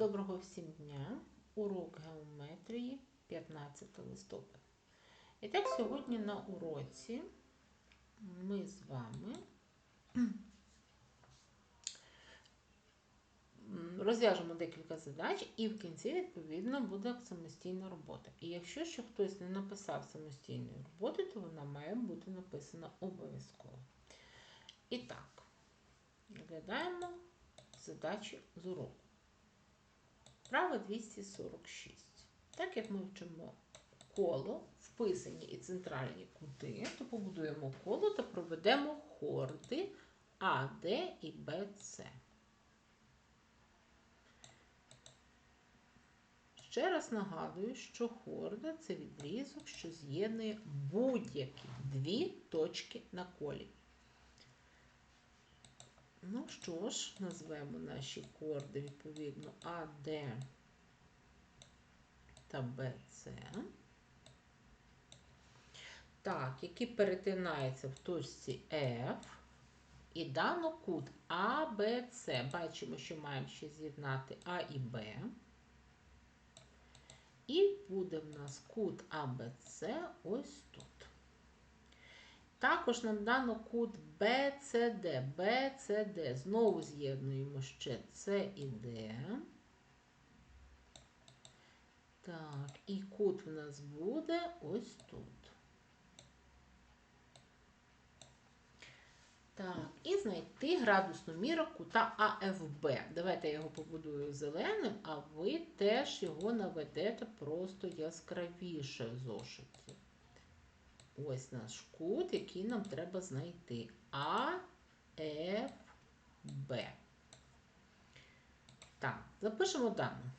Доброго всім дня! Урок геометрії 15 листопада. І так, сьогодні на уроці ми з вами розв'яжемо декілька задач, і в кінці, відповідно, буде самостійна робота. І якщо ще хтось не написав самостійної роботи, то вона має бути написана обов'язково. І так, розглядаємо задачі з уроку. Вправа 246. Так як ми вчимо коло, вписані і центральні кути, то побудуємо коло та проведемо хорди А, Д і Б, С. Ще раз нагадую, що хорда це відрізок, що з'єднує будь-які дві точки на колі. Ну що ж, назвемо наші корди відповідно АД та БЦ. Так, які перетинаються в точці F. І дано кут АБЦ. Бачимо, що маємо ще з'єднати А і Б. І буде в нас кут АБЦ ось тут. Також нам дано кут BCD. BCD. Знову з'єднуємо ще С і Д. Так, і кут в нас буде ось тут. Так, і знайти градусну міру кута АФБ. Давайте я його побудую зеленим, а ви теж його наведете просто яскравіше в зошиті. Ось наш кут, який нам треба знайти. А, Ф, Б. Так, запишемо дану.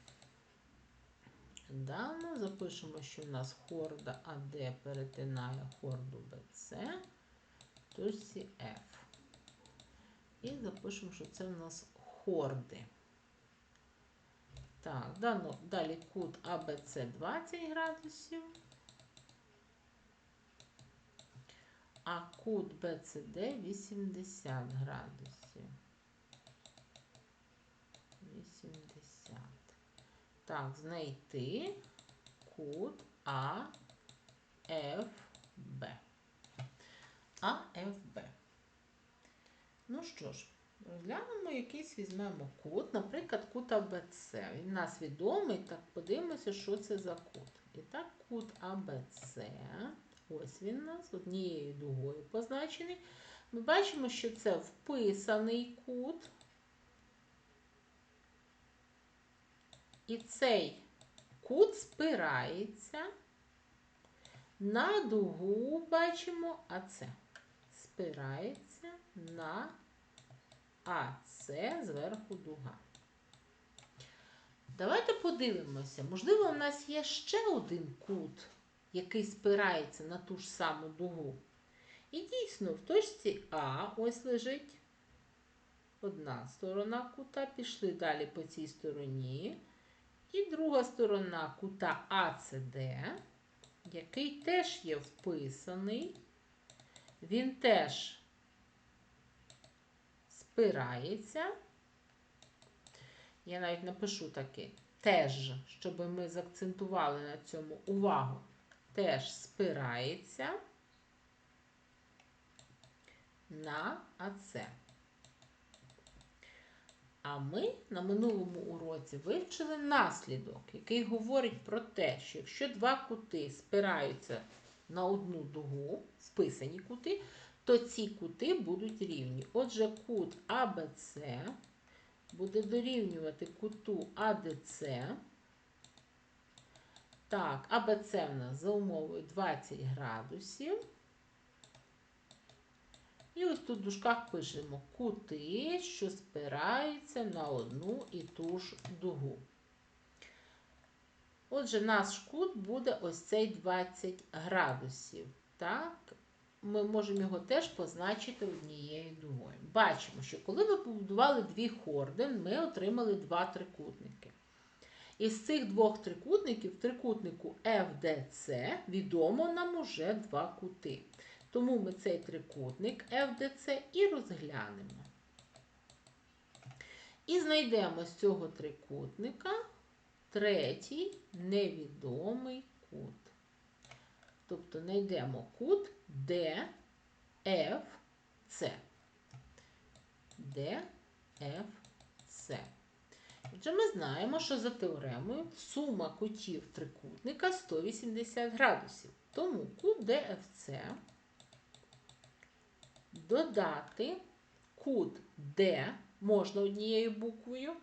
Дану запишемо, що в нас хорда АД перетинає хорду БЦ, точці F. І запишемо, що це в нас хорди. Так, дано, далі кут АБЦ 20 градусів. А кут БЦД 80 градусів. 80. Так, знайти кут АФБ. АФБ. Ну що ж, розглянемо якийсь візьмемо кут, наприклад, кут АБЦ. Він у нас відомий, так подивимося, що це за кут. І так, кут АБЦ. Ось він у нас однією дугою позначений. Ми бачимо, що це вписаний кут. І цей кут спирається на дугу, бачимо, АЦ. Спирається на АЦ зверху дуга. Давайте подивимося, можливо, у нас є ще один кут який спирається на ту ж саму дугу. І дійсно, в точці А ось лежить одна сторона кута, пішли далі по цій стороні. І друга сторона кута АЦД, який теж є вписаний, він теж спирається. Я навіть напишу таки теж, щоб ми заакцентували на цьому увагу теж спирається на АЦ. А ми на минулому уроці вивчили наслідок, який говорить про те, що якщо два кути спираються на одну дугу, списані кути, то ці кути будуть рівні. Отже, кут АБЦ буде дорівнювати куту АДЦ. Так, АБЦ в нас за умовою 20 градусів. І ось тут в дужках пишемо кути, що спираються на одну і ту ж дугу. Отже, наш кут буде ось цей 20 градусів. Так, ми можемо його теж позначити однією дугою. Бачимо, що коли ви побудували дві хорди, ми отримали два трикутники. Із цих двох трикутників, трикутнику FDC відомо нам уже два кути. Тому ми цей трикутник FDC і розглянемо. І знайдемо з цього трикутника третій невідомий кут. Тобто знайдемо кут DFC. DFC. Отже, ми знаємо, що за теоремою сума кутів трикутника 180 градусів. Тому кут DFC додати кут D можна однією буквою,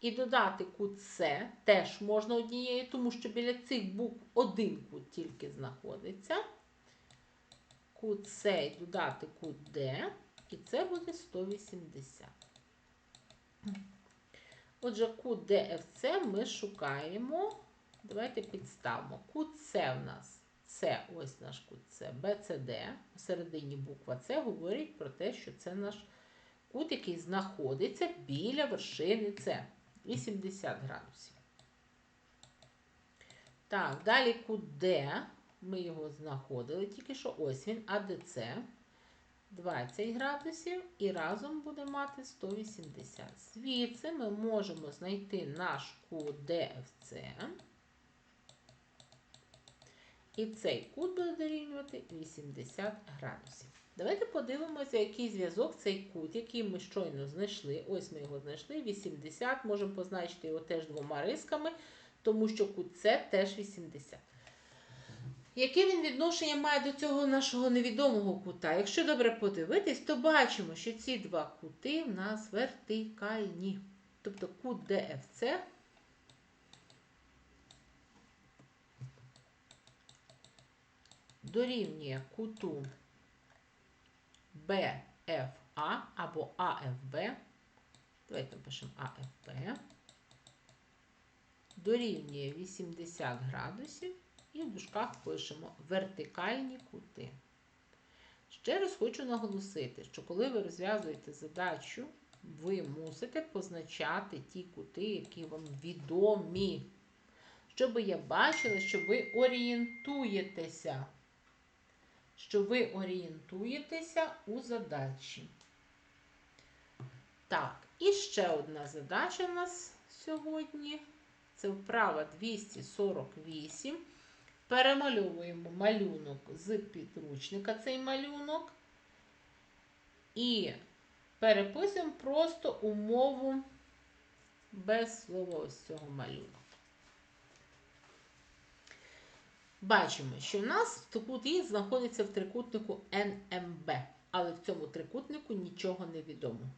і додати кут С теж можна однією, тому що біля цих букв один кут тільки знаходиться. Кут С і додати кут D, і це буде 180. Отже, кут DFC ми шукаємо. Давайте підставимо. Кут С у нас це ось наш кут С, BCD. Посередині буква С говорить про те, що це наш кут, який знаходиться біля вершини С. 80 градусів. Так, далі кут Д. Ми його знаходили тільки що ось він, АДЦ 20 градусів і разом буде мати 180. Звідси ми можемо знайти наш кут DFC. І цей кут буде дорівнювати 80 градусів. Давайте подивимося, який зв'язок цей кут, який ми щойно знайшли. Ось ми його знайшли. 80. Можемо позначити його теж двома рисками, тому що кут С теж 80. Яке він відношення має до цього нашого невідомого кута? Якщо добре подивитись, то бачимо, що ці два кути в нас вертикальні. Тобто кут DFC дорівнює куту BFA або AFB. Давайте напишемо AFB. Дорівнює 80 градусів і в дужках пишемо вертикальні кути. Ще раз хочу наголосити, що коли ви розв'язуєте задачу, ви мусите позначати ті кути, які вам відомі. Щоб я бачила, що ви орієнтуєтеся що ви орієнтуєтеся у задачі. Так, і ще одна задача у нас сьогодні. Це вправа 248. Перемальовуємо малюнок з підручника цей малюнок. І переписуємо просто умову без слова ось цього малюнка. Бачимо, що в нас кут І знаходиться в трикутнику НМБ, але в цьому трикутнику нічого не відомо.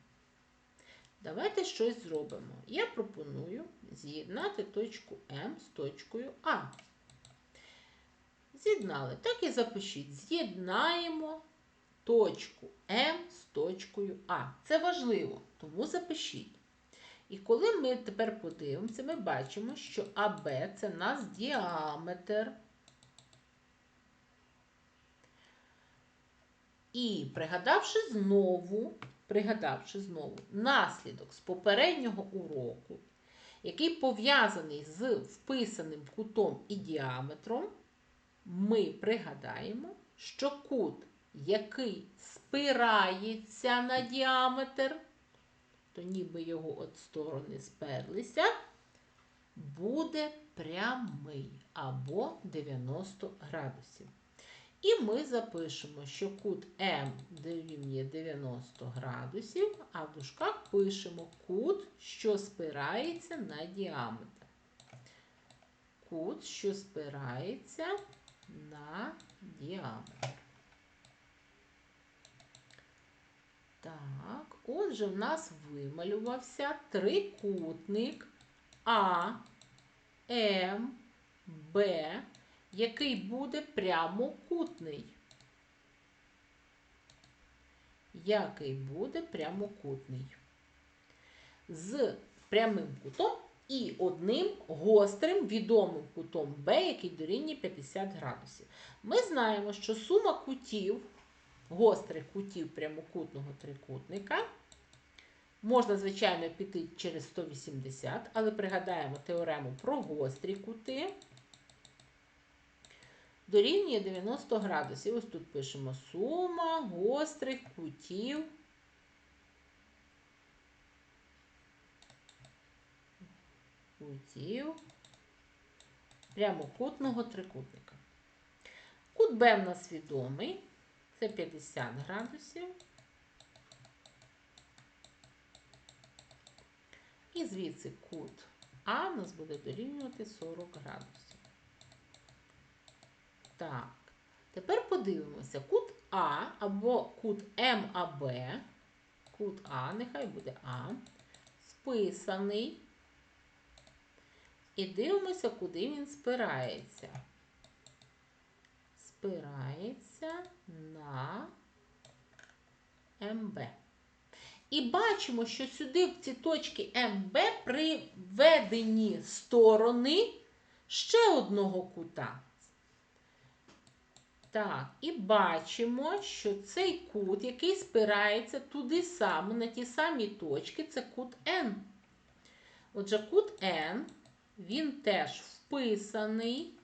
Давайте щось зробимо. Я пропоную з'єднати точку М з точкою А. З'єднали. Так і запишіть. З'єднаємо точку М з точкою А. Це важливо, тому запишіть. І коли ми тепер подивимося, ми бачимо, що АБ це у нас діаметр. І пригадавши знову, пригадавши знову наслідок з попереднього уроку, який пов'язаний з вписаним кутом і діаметром, ми пригадаємо, що кут, який спирається на діаметр, то ніби його от сторони сперлися, буде прямий або 90 градусів. І ми запишемо, що кут М дорівнює 90 градусів, а в дужках пишемо кут, що спирається на діаметр. Кут, що спирається на діаметр. Так, отже, в нас вималювався трикутник А, М, Б який буде прямокутний. Який буде прямокутний. З прямим кутом і одним гострим відомим кутом Б, який дорівнює 50 градусів. Ми знаємо, що сума кутів, гострих кутів прямокутного трикутника. Можна, звичайно, піти через 180, але пригадаємо теорему про гострі кути дорівнює 90 градусів. Ось тут пишемо сума гострих кутів кутів прямокутного трикутника. Кут Б в нас відомий. Це 50 градусів. І звідси кут А в нас буде дорівнювати 40 градусів. Так, тепер подивимося. Кут А або кут МАБ, кут А, нехай буде А, списаний. І дивимося, куди він спирається. Спирається на МБ. І бачимо, що сюди, в ці точки МБ, приведені сторони ще одного кута. Так, і бачимо, що цей кут, який спирається туди саме, на ті самі точки, це кут N. Отже, кут N, він теж вписаний.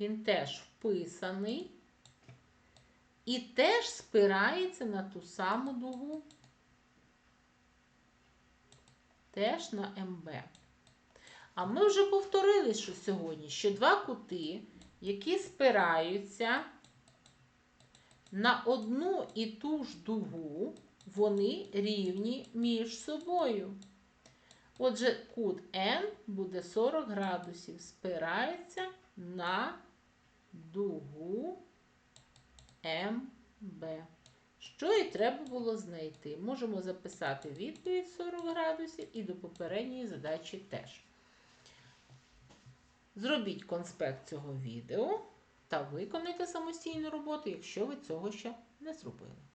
Він теж вписаний. І теж спирається на ту саму дугу. Теж на МБ. А ми вже повторили, що сьогодні, що два кути, які спираються на одну і ту ж дугу, вони рівні між собою. Отже, кут N буде 40 градусів, спирається на дугу МБ. Що і треба було знайти. Можемо записати відповідь 40 градусів і до попередньої задачі теж. Зробіть конспект цього відео та виконайте самостійну роботу, якщо ви цього ще не зробили.